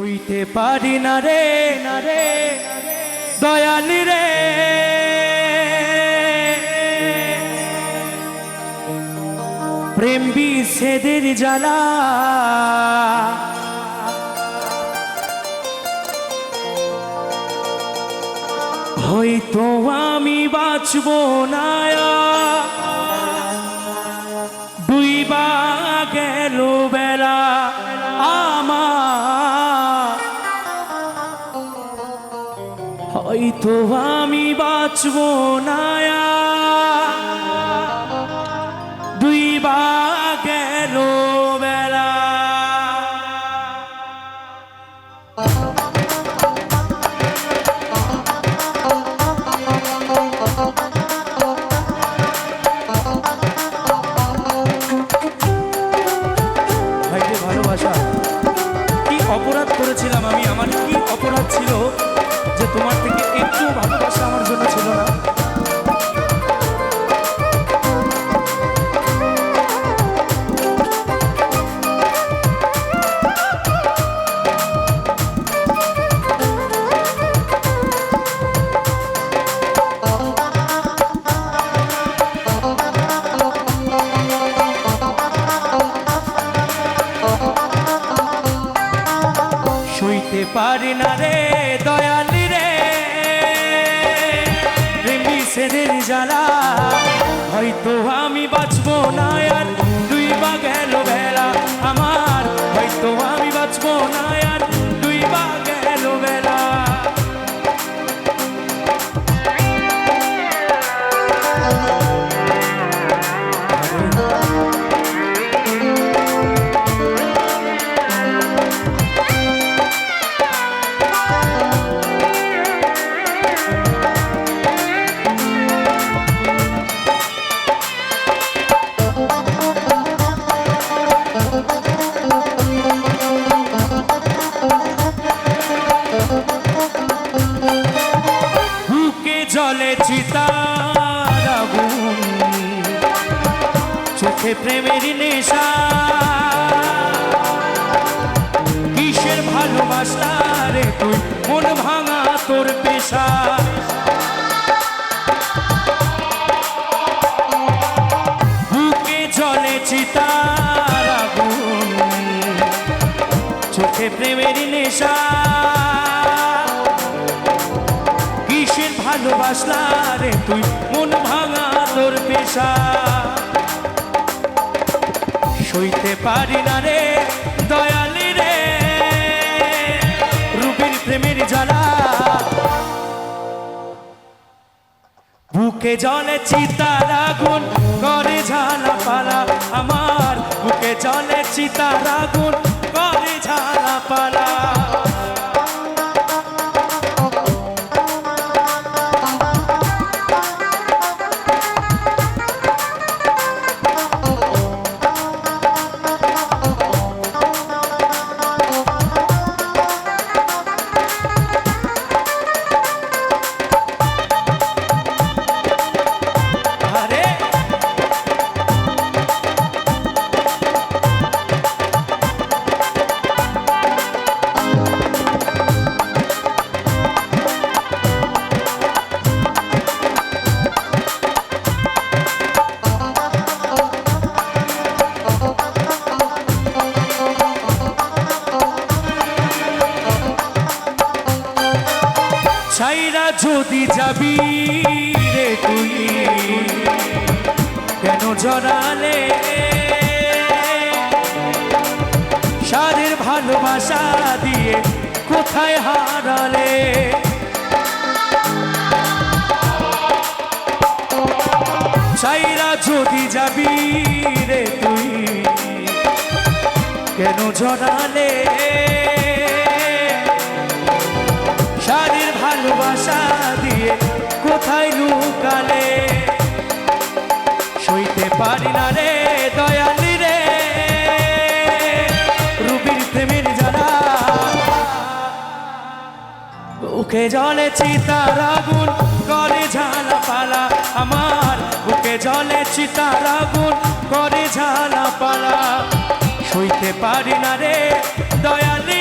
সইতে পারি না রে না রে, দয়ালি রে। প্রেম বিচ্ছেদের জ্বালা। হয়তো আমি বাঁচব না। দুই বা গেল বেলা হয়তো আমি বাঁচব না দুই বা গেল বেলা পারি না রে, দয়ালি রে। প্রেমী সেদিন জ্বালা, হয়তো আমি বাঁচবো না আর দুই বা গেল বেলা আমার, হয়তো আমি বাঁচবো না আর জলে আগুন চোখে প্রেমের নেশা। কিসের ভালোবাসা রে তুই? মন ভাঙা তোর পেশা। বুকে জলে চিতার আগুন চোখে প্রেমের নেশা। ভালোবাসলা রে তুই, মন ভাঙা তোর পেশা। সইতে পারি না রে দয়ালি রে, রূপের প্রেমের জ্বালা। বুকে জলে চিতার আগুন করে ঝালা পালা আমার। বুকে জলে চিতার আগুন ছাইরা যদি যাবি রে তুই, কেন জড়ালে? সারের ভালোবাসা দিয়ে কোথায় হারালে? সাইরা যদি যাবি রে তুই, কেন জড়ালে? পারি না রে, দয়ালি জ্বালা। বুকে জলে চিতার আগুন, করে ঝালা পালা আমার। বুকে জলে চিতার আগুন, করে ঝালা পালা সইতে পারি না রে, দয়ালি